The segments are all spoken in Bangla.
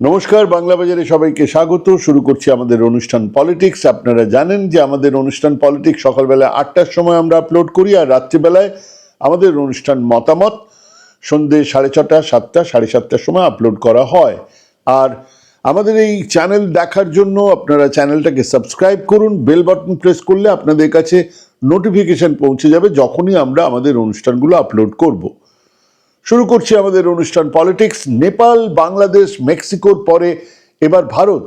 নমস্কার, বাংলা বাজারে সবাইকে স্বাগত। শুরু করছি আমাদের অনুষ্ঠান পলিটিক্স। আপনারা জানেন যে আমাদের অনুষ্ঠান পলিটিক্স সকালবেলা আটটার সময় আমরা আপলোড করি আর রাত্রিবেলায় আমাদের অনুষ্ঠান মতামত সন্ধে সাড়ে ছটা, সাতটা, সাড়ে সাতটার সময় আপলোড করা হয়। আর আমাদের এই চ্যানেল দেখার জন্য আপনারা চ্যানেলটাকে সাবস্ক্রাইব করুন, বেল বাটন প্রেস করলে আপনাদের কাছে নোটিফিকেশন পৌঁছে যাবে যখনই আমরা আমাদের অনুষ্ঠানগুলো আপলোড করব। শুরু করছি আমাদের অনুষ্ঠান পলিটিক্স, নেপাল, বাংলাদেশ, মেক্সিকোর পরে এবার ভারত।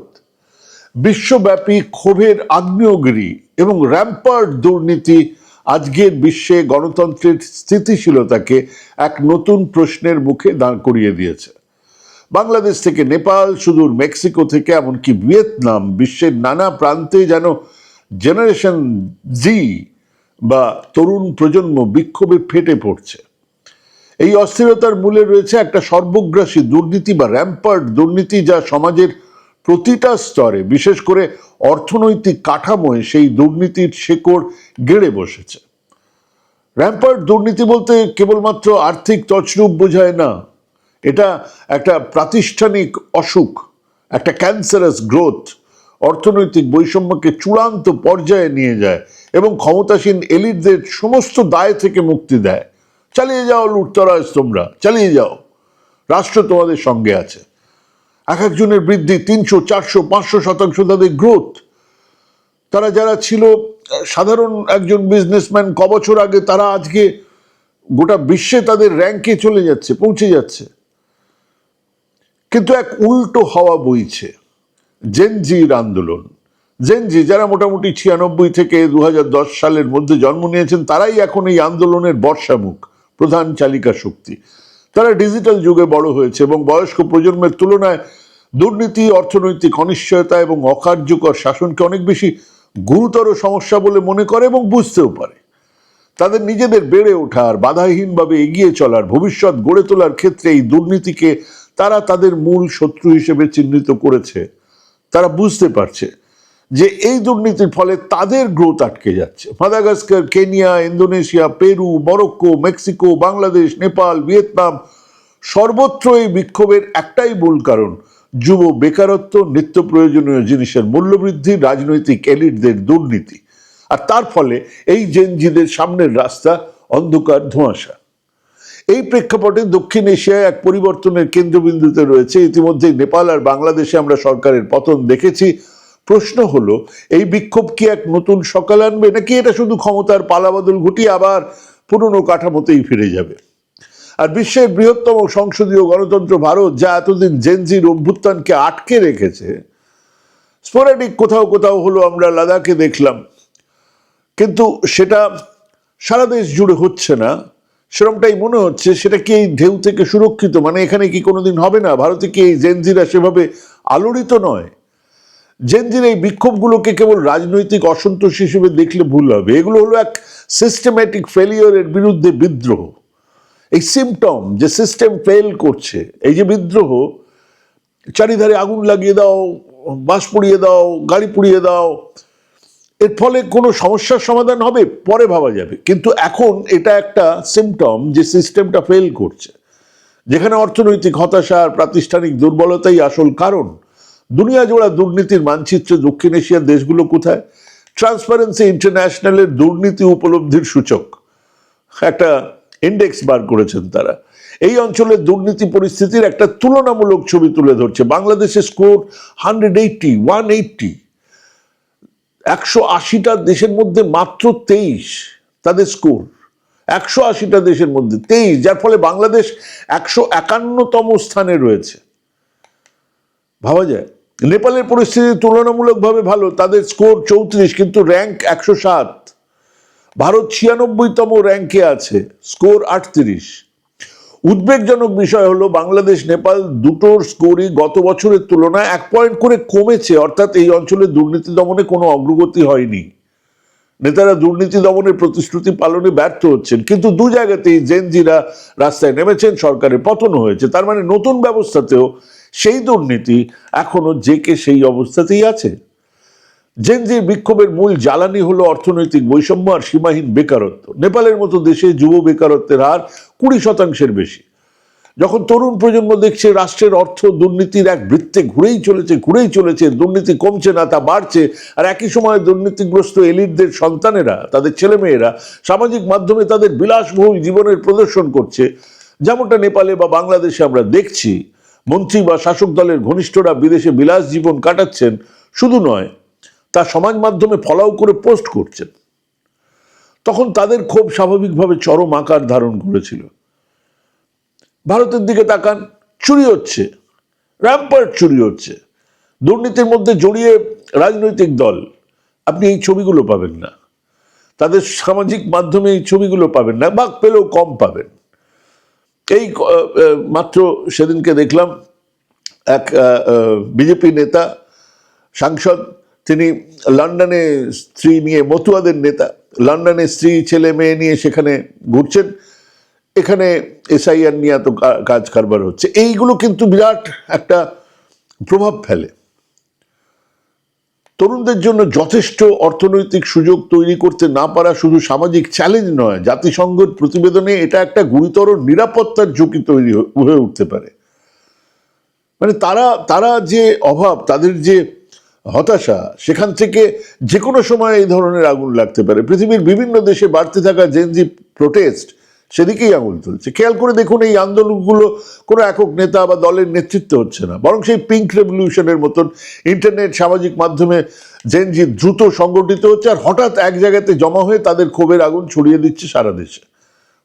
বিশ্বব্যাপী ক্ষোভের আগ্নেয়গিরি এবং র্যাম্পার্ড দুর্নীতি আজকের বিশ্বে গণতন্ত্রের স্থিতিশীলতাকে এক নতুন প্রশ্নের মুখে দাঁড় করিয়ে দিয়েছে। বাংলাদেশ থেকে নেপাল, সুদূর মেক্সিকো থেকে এমনকি ভিয়েতনাম, বিশ্বের নানা প্রান্তে যেন জেনারেশন জি বা তরুণ প্রজন্ম বিক্ষোভে ফেটে পড়ছে। এই অস্থিরতার মূলে রয়েছে একটা সর্বগ্রাসী দুর্নীতি বা র্যাম্পার্ড দুর্নীতি যা সমাজের প্রতিটা স্তরে, বিশেষ করে অর্থনৈতিক কাঠামোয় সেই দুর্নীতির শেকড় গেড়ে বসেছে। র্যাম্পার্ড দুর্নীতি বলতে কেবলমাত্র আর্থিক তছরূপ বোঝায় না। এটা একটা প্রাতিষ্ঠানিক অসুখ, একটা ক্যান্সারাস গ্রোথ। অর্থনৈতিক বৈষম্যকে চূড়ান্ত পর্যায়ে নিয়ে যায় এবং ক্ষমতাসীন এলিটদের সমস্ত দায় থেকে মুক্তি দেয়। চালিয়ে যাও লুটতরাজ তোমরা, চালিয়ে যাও। রাষ্ট্র তোমাদের সঙ্গে আছে। এক একজনের বৃদ্ধি তিনশো, চারশো, পাঁচশো শতাংশ তাদের গ্রোথ তারা যারা ছিল, সাধারণ একজন বিজনেসম্যান ক বছর আগে, তারা আজকে গোটা বিশ্বে তাদের র্যাঙ্কে চলে যাচ্ছে, পৌঁছে যাচ্ছে। কিন্তু এক উল্টো হওয়া বইছে। জেনজির আন্দোলন। জেনজি যারা মোটামুটি ছিয়ানব্বই থেকে দু হাজার দশ সালের মধ্যে জন্ম নিয়েছেন, তারাই এখন এই আন্দোলনের বর্ষামুখ। প্রধান চালিকা শক্তি। তারা ডিজিটাল যুগে বড় হয়েছে এবং বয়স্ক প্রজন্মের তুলনায় দুর্নীতি, অর্থনৈতিক অনিশ্চয়তা এবং অকার্যকর শাসনকে অনেক বেশি গুরুতর সমস্যা বলে মনে করে এবং বুঝতেও পারে। তাদের নিজেদের বেড়ে ওঠার, বাধাহীনভাবে এগিয়ে চলার, ভবিষ্যৎ গড়ে তোলার ক্ষেত্রে এই দুর্নীতিকে তারা তাদের মূল শত্রু হিসেবে চিহ্নিত করেছে। তারা বুঝতে পারছে যে এই দুর্নীতির ফলে তাদের গ্রোথ আটকে যাচ্ছে। Madagascar Kenya Indonesia Peru Morocco Mexico Bangladesh Nepal Vietnam সর্বত্র এই বিক্ষোভের একটাই মূল কারণ, যুব বেকারত্ব, নিত্য প্রয়োজনীয় জিনিসের মূল্যবৃদ্ধি, রাজনৈতিক এলিটদের দুর্নীতি। আর তার ফলে এই জেনজিদের সামনের রাস্তা অন্ধকার, ধোঁয়াশা। এই প্রেক্ষাপটে দক্ষিণ এশিয়ায় এক পরিবর্তনের কেন্দ্রবিন্দুতে রয়েছে। ইতিমধ্যে নেপাল আর বাংলাদেশে আমরা সরকারের পতন দেখেছি। প্রশ্ন হলো, এই বিক্ষোভ কি এক নতুন সকাল আনবে, নাকি এটা শুধু ক্ষমতার পালাবদল ঘটিয়ে আবার পুরনো কাঠামোতেই ফিরে যাবে? আর বিশ্বের বৃহত্তম সংসদীয় গণতন্ত্র ভারত, যা এতদিন জেনজির অভ্যুত্থানকে আটকে রেখেছে, স্পোরাডিক কোথাও কোথাও হলো আমরা লাদাখে দেখলাম। কিন্তু সেটা সারা দেশ জুড়ে হচ্ছে না। সেরমটাই মনে হচ্ছে, সেটা কি এই ঢেউ থেকে সুরক্ষিত? মানে এখানে কি কোনোদিন হবে না? ভারতে কি এই জেনজিরা সেভাবে আলোড়িত নয়? জেনজির এই বিক্ষোভগুলোকে কেবল রাজনৈতিক অসন্তোষ হিসেবে দেখলে ভুল হবে। এগুলো হলো এক সিস্টেম্যাটিক ফেলিওরের বিরুদ্ধে বিদ্রোহ। এই সিমটম যে সিস্টেম ফেল করছে, এই যে বিদ্রোহ, চারিধারে আগুন লাগিয়ে দাও বাস পুড়িয়ে দাও, গাড়ি পুড়িয়ে দাও, এর ফলে কোনো সমস্যার সমাধান হবে, পরে ভাবা যাবে। কিন্তু এখন এটা একটা সিমটম যে সিস্টেমটা ফেল করছে। যেখানে অর্থনৈতিক হতাশা আর প্রাতিষ্ঠানিক দুর্বলতাই আসল কারণ। দুনিয়া জোড়া দুর্নীতির মানচিত্রে দক্ষিণ এশিয়ার দেশগুলো কোথায়? ট্রান্সপারেন্সি ইন্টারন্যাশনালের দুর্নীতি উপলব্ধির সূচক। একটা ইন্ডেক্স বার করেছেন তারা। এই অঞ্চলের দুর্নীতি পরিস্থিতির একটা তুলনামূলক ছবি তুলে ধরছে। বাংলাদেশের score hundred eighty, one eighty. একশো আশিটা দেশের মধ্যে মাত্র তেইশ তাদের স্কোর। একশো আশিটা দেশের মধ্যে তেইশ, যার ফলে বাংলাদেশ একশো একান্নতম স্থানে রয়েছে। ভাবা যায়? নেপালের পরিস্থিতি তুলনামূলকভাবে ভালো, তাদের স্কোর চৌত্রিশ, কিন্তু র্যাঙ্ক একশো সাত। ভারত ছিয়ানব্বইতম র্যাঙ্কে আছে, স্কোর আটত্রিশ। উদ্বেগজনক বিষয় হলো, বাংলাদেশ, নেপাল দুটোর স্কোরই গত বছরের তুলনায় এক পয়েন্ট করে কমেছে, অর্থাৎ এই অঞ্চলে দুর্নীতি দমনে কোনো অগ্রগতি হয়নি। নেতারা দুর্নীতি দমনের প্রতিশ্রুতি পালনে ব্যর্থ হচ্ছেন। কিন্তু দু জায়গাতেই জেনজিরা রাস্তায় নেমেছেন, সরকারের পতন হয়েছে। তার মানে নতুন ব্যবস্থাতেও সেই দুর্নীতি এখনও যে কে সেই অবস্থাতেই আছে। জেনজির বিক্ষোভের মূল জ্বালানি হলো অর্থনৈতিক বৈষম্য আর সীমাহীন বেকারত্ব। নেপালের মতো দেশে যুব বেকারত্বের হার কুড়ি শতাংশের বেশি। যখন তরুণ প্রজন্ম দেখছে রাষ্ট্রের অর্থ দুর্নীতির এক বৃত্তে ঘুরেই চলেছে ঘুরেই চলেছে, দুর্নীতি কমছে না, তা বাড়ছে, আর একই সময় দুর্নীতিগ্রস্ত এলিটদের সন্তানেরা, তাদের ছেলেমেয়েরা সামাজিক মাধ্যমে তাদের বিলাসবহুল জীবনের প্রদর্শন করছে। যেমনটা নেপালে বা বাংলাদেশে আমরা দেখছি, মন্ত্রী বা শাসক দলের ঘনিষ্ঠরা বিদেশে বিলাস জীবন কাটাচ্ছেন, শুধু নয়, তা সমাজ মাধ্যমে ফলাও করে পোস্ট করছেন। তখন তাদের ক্ষোভ স্বাভাবিকভাবে চরম আকার ধারণ করেছিল। ভারতের দিকে তাকান, চুরি হচ্ছে র্যাম্পার্ট চুরি হচ্ছে। দুর্নীতির মধ্যে জড়িয়ে রাজনৈতিক দল, আপনি এই ছবিগুলো পাবেন না। তাদের সামাজিক মাধ্যমে এই ছবিগুলো পাবেন না, বা পেলেও কম পাবেন। এই মাত্র সেদিনকে দেখলাম এক বিজেপি নেতা, সাংসদ, তিনি লন্ডনে স্ত্রী নিয়ে, মতুয়াদের নেতা, লন্ডনে স্ত্রী, ছেলে, মেয়ে নিয়ে সেখানে ঘুরছেন। এখানে এসআইআর নিয়ে এত কাজ কারবার হচ্ছে। এইগুলো কিন্তু বিরাট একটা প্রভাব ফেলে। তরুণদের জন্য যথেষ্ট অর্থনৈতিক সুযোগ তৈরি করতে না পারা শুধু সামাজিক চ্যালেঞ্জ নয়, জাতিসংঘের প্রতিবেদনে এটা একটা গুরুতর নিরাপত্তার ঝুঁকি তৈরি হয়ে উঠতে পারে। মানে তারা তারা যে অভাব, তাদের যে হতাশা, সেখান থেকে যে কোনো সময় এই ধরনের আগুন লাগতে পারে। পৃথিবীর বিভিন্ন দেশে বাড়তে থাকা জেনজি প্রোটেস্ট সেদিকেই আঙুল তুলছে। খেয়াল করে দেখুন, এই আন্দোলনগুলো কোনো একক নেতা বা দলের নেতৃত্ব হচ্ছে না। বরং সেই পিঙ্ক রেভলিউশনের মতন ইন্টারনেট সামাজিক মাধ্যমে জেনজি দ্রুত সংগঠিত হচ্ছে আর হঠাৎ এক জায়গাতে জমা হয়ে তাদের ক্ষোভের আগুন ছড়িয়ে দিচ্ছে সারা দেশে।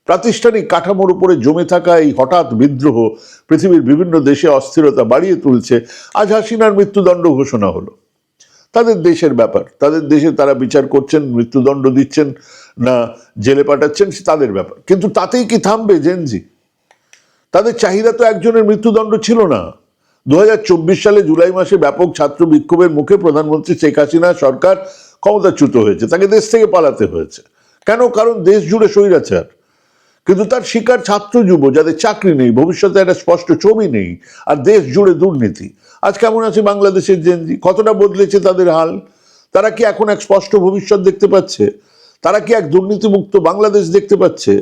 প্রাতিষ্ঠানিক কাঠামোর উপরে জমে থাকা এই হঠাৎ বিদ্রোহ পৃথিবীর বিভিন্ন দেশে অস্থিরতা বাড়িয়ে তুলছে। আজ হাসিনার মৃত্যুদণ্ড ঘোষণা হলো। তাদের দেশের ব্যাপার। তাদের দেশে তারা বিচার করছেন, মৃত্যুদণ্ড দিচ্ছেন, না জেলে পাঠাচ্ছেন, সে তাদের ব্যাপার। কিন্তু তাতেই কি থামবে জেনজি তাদের চাহিদা তো একজনের মৃত্যুদণ্ড ছিল না। দু হাজার চব্বিশ সালে জুলাই মাসে ব্যাপক ছাত্র বিক্ষোভের মুখে প্রধানমন্ত্রী শেখ হাসিনা সরকার ক্ষমতাচ্যুত হয়েছে। তাকে দেশ থেকে পালাতে হয়েছে। কেন? কারণ দেশ জুড়ে স্বৈরাচার। কিন্তু তার শিকার ছাত্র যুব, যাদের চাকরি নেই, ভবিষ্যতে একটা স্পষ্ট ছবি নেই, আর দেশ জুড়ে দুর্নীতি। আজ কেমন আছে বাংলাদেশের জেনজি কতটা বদলেছে তাদের হাল? তারা কি এখন এক স্পষ্ট ভবিষ্যৎ দেখতে পাচ্ছে? তারা কি এক দুর্নীতিমুক্ত বাংলাদেশ দেখতে পাচ্ছে?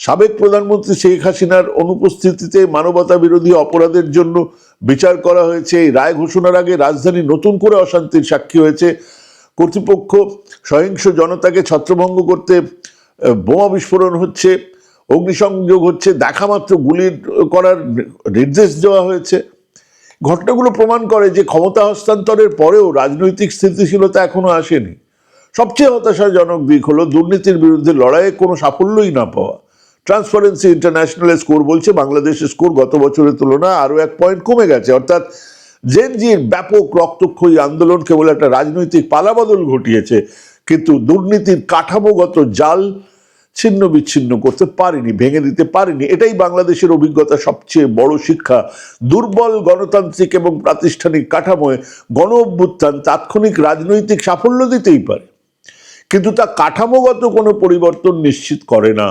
সাবেক প্রধানমন্ত্রী শেখ হাসিনার অনুপস্থিতিতে মানবতা বিরোধী অপরাধের জন্য বিচার করা হয়েছে। এই রায় ঘোষণার আগে রাজধানী নতুন করে অশান্তির সাক্ষী হয়েছে। কর্তৃপক্ষ সহিংস জনতাকে ছত্রভঙ্গ করতে বোমা বিস্ফোরণ হচ্ছে, অগ্নিসংযোগ হচ্ছে, দেখা মাত্র গুলি করার নির্দেশ দেওয়া হয়েছে। ঘটনাগুলো প্রমাণ করে যে ক্ষমতা হস্তান্তরের পরেও রাজনৈতিক স্থিতিশীলতা এখনও আসেনি। সবচেয়ে হতাশাজনক দিক হলো দুর্নীতির বিরুদ্ধে লড়াইয়ে কোনো সাফল্যই না পাওয়া। ট্রান্সপারেন্সি ইন্টারন্যাশনালের স্কোর বলছে, বাংলাদেশের স্কোর গত বছরের তুলনায় আরও এক পয়েন্ট কমে গেছে। অর্থাৎ জেনজির ব্যাপক রক্তক্ষয়ী আন্দোলন কেবল একটা রাজনৈতিক পালাবদল ঘটিয়েছে, কিন্তু দুর্নীতির কাঠামোগত জাল ছিন্ন বিচ্ছিন্ন করতে পারেনি, ভেঙে দিতে পারেনি। এটাই বাংলাদেশের অভিজ্ঞতা সবচেয়ে বড় শিক্ষা। দুর্বল গণতান্ত্রিক এবং প্রাতিষ্ঠানিক কাঠামোয় গণ অভ্যুত্থান তাৎক্ষণিক রাজনৈতিক সাফল্য দিতেই পারে। কিন্তু তা কাঠামোগত কোনো পরিবর্তন নিশ্চিত করে না।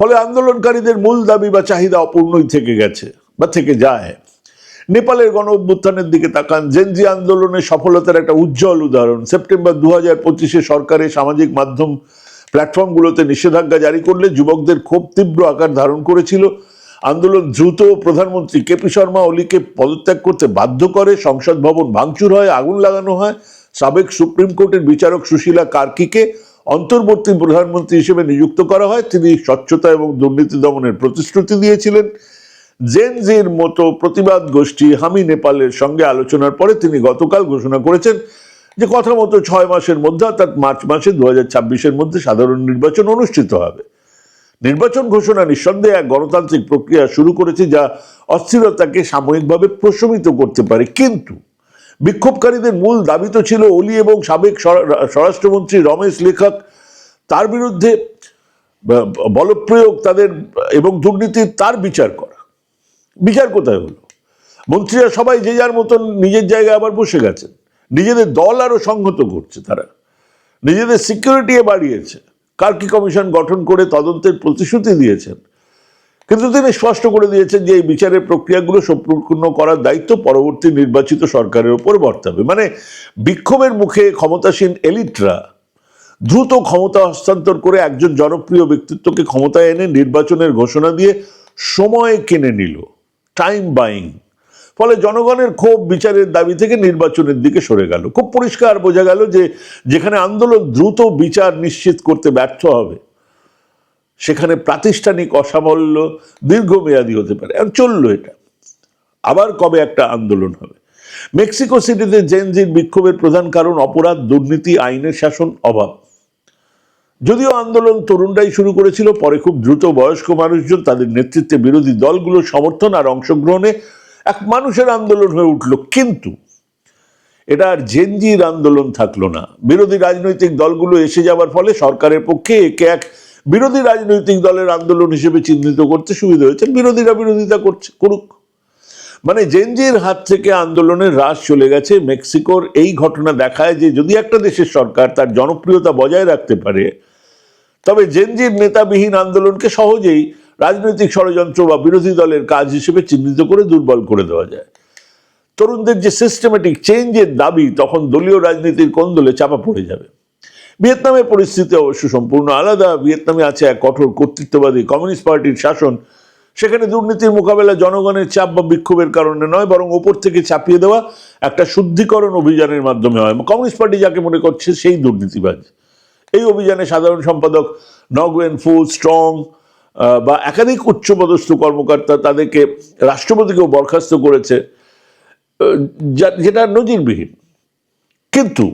ফলে আন্দোলনকারীদের মূল দাবি বা চাহিদা অপূর্ণই থেকে গেছে বা থেকে যায়। নেপালের গণ অভ্যুত্থানের দিকে তাকান জেনজি আন্দোলনের সফলতার একটা উজ্জ্বল উদাহরণ। সেপ্টেম্বর দু হাজার পঁচিশে সরকারের সামাজিক মাধ্যম প্ল্যাটফর্মগুলোতে নিষেধাজ্ঞা জারি করলে যুবকদের খুব তীব্র আকার ধারণ করেছিল। আন্দোলন দ্রুত প্রধানমন্ত্রী কেপি শর্মা ওলিকে পদত্যাগ করতে বাধ্য করে। সংসদ ভবন ভাঙচুর হয়, আগুন লাগানো হয়। সাবেক সুপ্রিম কোর্টের বিচারক সুশীলা কার্কিকে অন্তর্বর্তী প্রধানমন্ত্রী হিসেবে নিযুক্ত করা হয়। তিনি স্বচ্ছতা এবং দুর্নীতি দমনের প্রতিশ্রুতি দিয়েছিলেন। জেনজির মতো প্রতিবাদ গোষ্ঠী হামি নেপালের সঙ্গে আলোচনার পরে তিনি গতকাল ঘোষণা করেছেন যে কথা মতো ছয় মাসের মধ্যে, অর্থাৎ মার্চ মাসে দু হাজার মধ্যে সাধারণ নির্বাচন অনুষ্ঠিত হবে। নির্বাচন ঘোষণা নিঃসন্দেহে এক গণতান্ত্রিক প্রক্রিয়া শুরু করেছে যা অস্থিরতাকে সাময়িকভাবে প্রশমিত করতে পারে। কিন্তু বিক্ষোভকারীদের মূল দাবি তো ছিল অলি এবং সাবেক স্বরাষ্ট্রমন্ত্রী রমেশ লেখক তার বিরুদ্ধে বলপ্রয়োগ তাদের এবং দুর্নীতির তার বিচার করা। বিচার কোথায় হলো? মন্ত্রীরা সবাই যে যার মতন নিজের জায়গায় আবার বসে গেছেন। নিজেদের দল আরও সংহত করছে তারা। নিজেদের সিকিউরিটি বাড়িয়েছে। কার্কি কমিশন গঠন করে তদন্তের প্রতিশ্রুতি দিয়েছেন? কিন্তু তিনি স্পষ্ট করে দিয়েছেন যে এই বিচারের প্রক্রিয়াগুলো সম্পূর্ণ করার দায়িত্ব পরবর্তী নির্বাচিত সরকারের উপর বর্তাবে। মানে বিক্ষোভের মুখে ক্ষমতাসীন এলিটরা দ্রুত ক্ষমতা হস্তান্তর করে একজন জনপ্রিয় ব্যক্তিত্বকে ক্ষমতায় এনে নির্বাচনের ঘোষণা দিয়ে সময় কিনে নিল। টাইম বাইং ফলে জনগণের ক্ষোভ বিচারের দাবি থেকে নির্বাচনের দিকে সরে গেল। খুব পরিষ্কার বোঝা গেল যে যেখানে আন্দোলন দ্রুত বিচার নিশ্চিত করতে ব্যর্থ হবে, সেখানে প্রাতিষ্ঠানিক অসামল্য দীর্ঘমেয়াদী হতে পারে। চলল এটা। আবার কবে একটা আন্দোলন হবে? মেক্সিকো সিটিতে জেনজির বিক্ষোভের প্রধান কারণ অপরাধ, দুর্নীতি, আইনের শাসন, অভাব। যদিও আন্দোলন তরুণরাই শুরু করেছিল, পরে খুব দ্রুত বয়স্ক মানুষজন তাদের নেতৃত্বে বিরোধী দলগুলোর সমর্থন আর অংশগ্রহণে এক মানুষের আন্দোলন হয়ে উঠল। কিন্তু এটা আর জেনজির আন্দোলন থাকল না। বিরোধী রাজনৈতিক দলগুলো এসে যাওয়ার ফলে সরকারের পক্ষে একে এক বিরোধী রাজনৈতিক দলের আন্দোলন হিসেবে চিহ্নিত করতে সুবিধা হয়েছে। বিরোধীরা বিরোধিতা করছে, করুক। মানে জেনজির হাত থেকে আন্দোলনের হ্রাস চলে গেছে। মেক্সিকোর এই ঘটনা দেখায় যে যদি একটা দেশের সরকার তার জনপ্রিয়তা বজায় রাখতে পারে, তবে জেনজির নেতাবিহীন আন্দোলনকে সহজেই রাজনৈতিক ষড়যন্ত্র বা বিরোধী দলের কাজ হিসেবে চিহ্নিত করে দুর্বল করে দেওয়া যায়। তরুণদের যে সিস্টেমেটিক চেঞ্জের দাবি, তখন দলীয় রাজনীতির কোন্দলে চাপা পড়ে যাবে। ভিয়েতনামের পরিস্থিতি অবশ্য সম্পূর্ণ আলাদা। ভিয়েতনামে আছে এক কঠোর কর্তৃত্ববাদী কমিউনিস্ট পার্টির শাসন। সেখানে দুর্নীতির মোকাবেলা জনগণের চাপ বা বিক্ষোভের কারণে নয়, বরং ওপর থেকে চাপিয়ে দেওয়া একটা শুদ্ধিকরণ অভিযানের মাধ্যমে হয়। কমিউনিস্ট পার্টি যাকে মনে করছে সেই দুর্নীতিবাজ। এই অভিযানে সাধারণ সম্পাদক নগওয়েন ফু স্ট্রং বা একাধিক উচ্চপদস্থ কর্মকর্তা তাদেরকে রাষ্ট্রপতিকেও বরখাস্ত করেছে যেটা নজিরবিহীন। কিন্তু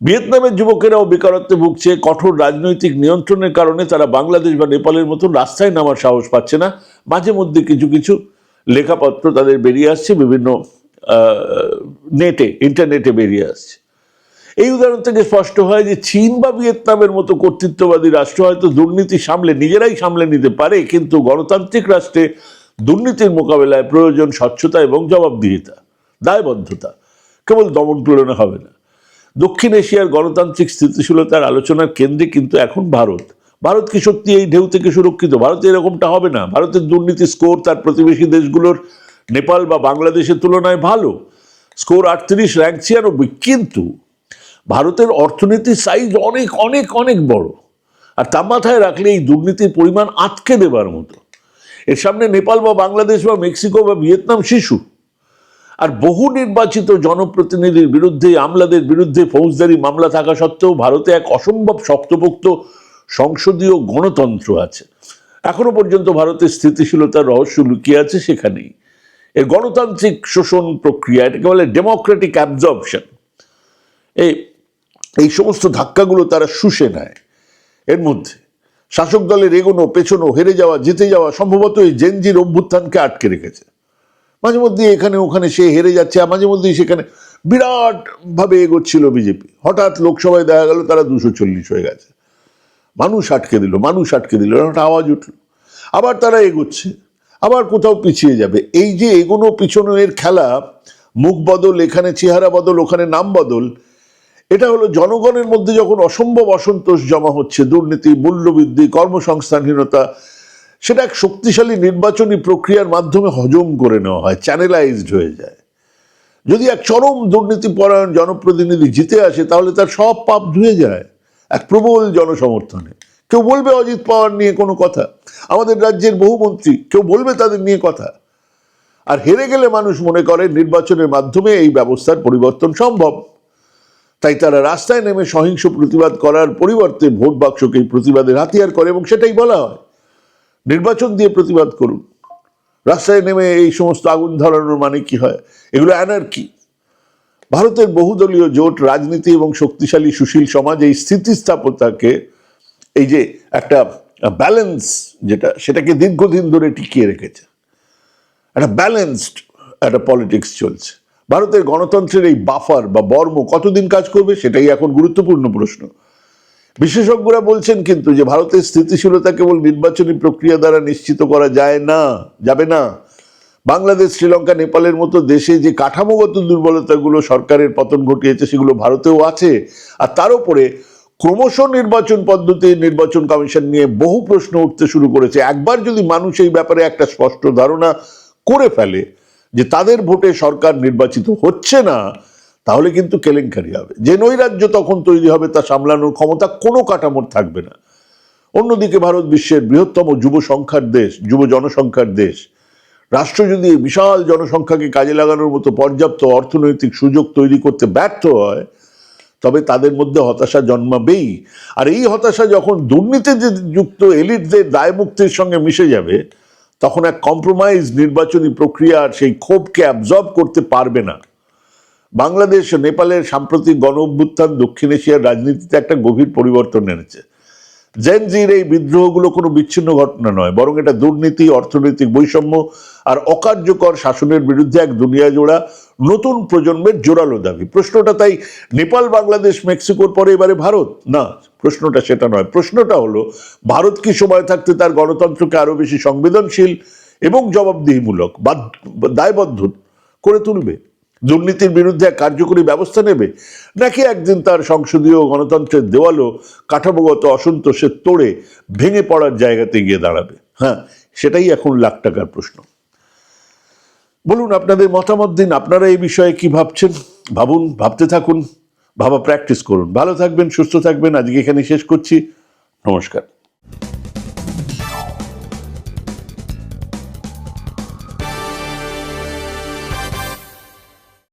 ভিয়েতনামের যুবকেরাও বেকারত্বে ভুগছে, কঠোর রাজনৈতিক নিয়ন্ত্রণের কারণে তারা বাংলাদেশ বা নেপালের মতো রাস্তায় নামার সাহস পাচ্ছে না। মাঝে মধ্যে কিছু কিছু লেখাপত্র তাদের বেরিয়ে আসছে, বিভিন্ন নেটে, ইন্টারনেটে বেরিয়ে আসছে। এই উদাহরণ থেকে স্পষ্ট হয় যে চীন বা ভিয়েতনামের মতো কর্তৃত্ববাদী রাষ্ট্র হয়তো দুর্নীতি সামলে, নিজেরাই সামলে নিতে পারে, কিন্তু গণতান্ত্রিক রাষ্ট্রে দুর্নীতির মোকাবেলায় প্রয়োজন স্বচ্ছতা এবং জবাবদিহিতা, দায়বদ্ধতা। কেবল দমন তুলনা হবে না। দক্ষিণ এশিয়ার গণতান্ত্রিক স্থিতিশীলতার আলোচনার কেন্দ্রে কিন্তু এখন ভারত। ভারত কি সত্যি এই ঢেউ থেকে সুরক্ষিত? ভারতে এরকমটা হবে না। ভারতের দুর্নীতি স্কোর তার প্রতিবেশী দেশগুলোর নেপাল বা বাংলাদেশের তুলনায় ভালো। স্কোর আটত্রিশ, র্যাঙ্ক ছিয়ানব্বই। কিন্তু ভারতের অর্থনীতির সাইজ অনেক অনেক অনেক বড়। আর তা মাথায় রাখলে এই দুর্নীতির পরিমাণ আটকে দেবার মতো। এর সামনে নেপাল বা বাংলাদেশ বা মেক্সিকো বা ভিয়েতনাম শিশু। আর বহু নির্বাচিত জনপ্রতিনিধির বিরুদ্ধে, আমলাদের বিরুদ্ধে ফৌজদারি মামলা থাকা সত্ত্বেও ভারতে এক অসম্ভব শক্তপোক্ত সংসদীয় গণতন্ত্র আছে। এখনও পর্যন্ত ভারতের স্থিতিশীলতার রহস্য লুকিয়ে আছে সেখানেই। এর গণতান্ত্রিক শোষণ প্রক্রিয়া, এটাকে বলে ডেমোক্রেটিক অ্যাবজর্পশন এই এই সমস্ত ধাক্কাগুলো তারা শুষে নেয়। এর মধ্যে শাসক দলের এগোনো, পেছনো, হেরে যাওয়া, জিতে যাওয়া সম্ভবত এই জেনজির অভ্যুত্থানকে আটকে রেখেছে। মাঝে মধ্যে এখানে ওখানে সে হেরে যাচ্ছে, আর মাঝে মধ্যেই সেখানে বিরাট ভাবে এগোচ্ছিল বিজেপি। হঠাৎ লোকসভায় দেখা গেল তারা দুশো চল্লিশ হয়ে গেছে। মানুষ আটকে দিল, মানুষ আটকে দিল একটা আওয়াজ উঠল। আবার তারা এগোচ্ছে, আবার কোথাও পিছিয়ে যাবে। এই যে এগোনো, পিছনের খেলা, মুখ বদল, এখানে চেহারা বদল, ওখানে নাম বদল এটা হলো জনগণের মধ্যে যখন অসম্ভব অসন্তোষ জমা হচ্ছে, দুর্নীতি, মূল্যবৃদ্ধি, কর্মসংস্থানহীনতা, সেটা এক শক্তিশালী নির্বাচনী প্রক্রিয়ার মাধ্যমে হজম করে নেওয়া হয় চ্যানেলাইজড হয়ে যায়। যদি এক চরম দুর্নীতি পরায়ণ জনপ্রতিনিধি জিতে আসে, তাহলে তার সব পাপ ধুয়ে যায়, এক প্রবল জনসমর্থনে। কেউ বলবে অজিত পাওয়ার নিয়ে কোনো কথা, আমাদের রাজ্যের বহু মন্ত্রী, কেউ বলবে তাদের নিয়ে কথা। আর হেরে গেলে মানুষ মনে করে, নির্বাচনের মাধ্যমে এই ব্যবস্থার পরিবর্তন সম্ভব। তাই তারা রাস্তায় নেমে সহিংস প্রতিবাদ করার পরিবর্তে ভোট বাক্সকেই প্রতিবাদের হাতিয়ার করে এবং সেটাই বলা হয়। নির্বাচন দিয়ে প্রতিবাদ করুন। রাস্তায় নেমে এই সমস্ত আগুন ধরানোর মানে কি হয়? এগুলো অ্যানার্কি ভারতের বহুদলীয় জোট, রাজনীতি এবং শক্তিশালী সুশীল সমাজ এই স্থিতিস্থাপকতাকে এই যে একটা ব্যালেন্স যেটা, সেটাকে দীর্ঘদিন ধরে টিকিয়ে রেখেছে। একটা ব্যালেন্সড একটা পলিটিক্স চলছে। ভারতের গণতন্ত্রের এই বাফার বা বর্ম কতদিন কাজ করবে সেটাই এখন গুরুত্বপূর্ণ প্রশ্ন। বিশেষজ্ঞরা বলছেন কিন্তু যে ভারতের স্থিতিশীলতা কেবল নির্বাচনী প্রক্রিয়া দ্বারা নিশ্চিত করা যায় না, যাবে না। বাংলাদেশ, শ্রীলঙ্কা, নেপালের মতো দেশে যে কাঠামোগত দুর্বলতাগুলো সরকারের পতন ঘটিয়েছে সেগুলো ভারতেও আছে। আর তার উপরে ক্রমশ নির্বাচন পদ্ধতি, নির্বাচন কমিশন নিয়ে বহু প্রশ্ন উঠতে শুরু করেছে। একবার যদি মানুষ এই ব্যাপারে একটা স্পষ্ট ধারণা করে ফেলে যে তাদের ভোটে সরকার নির্বাচিত হচ্ছে না, তাহলে কিন্তু কেলেঙ্কারি হবে। যে নৈরাজ্য তখন তৈরি হবে তা সামলানোর ক্ষমতা কোনো কাঠামোর থাকবে না। অন্যদিকে ভারত বিশ্বের বৃহত্তম যুব সংখ্যার দেশ, যুব জনসংখ্যার দেশ। রাষ্ট্র যদি বিশাল জনসংখ্যাকে কাজে লাগানোর মতো পর্যাপ্ত অর্থনৈতিক সুযোগ তৈরি করতে ব্যর্থ হয়, তবে তাদের মধ্যে হতাশা জন্মাবেই। আর এই হতাশা যখন দুর্নীতিতে যুক্ত এলিটদের দায়মুক্তির সঙ্গে মিশে যাবে তখন এক কম্প্রোমাইজ নির্বাচনী প্রক্রিয়ার সেই ক্ষোভকে অ্যাবজর্ব করতে পারবে না। বাংলাদেশ ও নেপালের সাম্প্রতিক গণ অভ্যুত্থান দক্ষিণ এশিয়ার রাজনীতিতে একটা গভীর পরিবর্তন এনেছে। জেনজির এই বিদ্রোহগুলো কোনো বিচ্ছিন্ন ঘটনা নয়, বরং এটা দুর্নীতি, অর্থনৈতিক বৈষম্য আর অকার্যকর শাসনের বিরুদ্ধে এক দুনিয়া জোড়া নতুন প্রজন্মের জোরালো দাবি। প্রশ্নটা তাই নেপাল, বাংলাদেশ, মেক্সিকোর পরে এবারে ভারত? না, প্রশ্নটা সেটা নয়। প্রশ্নটা হলো, ভারত কি সময় থাকতে তার গণতন্ত্রকে আরও বেশি সংবেদনশীল এবং জবাবদিহিমূলক দায়বদ্ধ করে তুলবে? দুর্নীতির বিরুদ্ধে এক কার্যকরী ব্যবস্থা নেবে? নাকি একদিন তার সংসদীয় গণতন্ত্রের দেওয়ালও কাঠামোগত অসন্তোষের তোড়ে ভেঙে পড়ার জায়গাতে গিয়ে দাঁড়াবে? হ্যাঁ সেটাই এখন লাখ টাকার প্রশ্ন। বলুন, আপনাদের মতামত দিন। আপনারা এই বিষয়ে কি ভাবছেন? ভাবুন, ভাবতে থাকুন, ভাবা প্র্যাকটিস করুন। ভালো থাকবেন, সুস্থ থাকবেন। আজকে এখানে শেষ করছি। নমস্কার।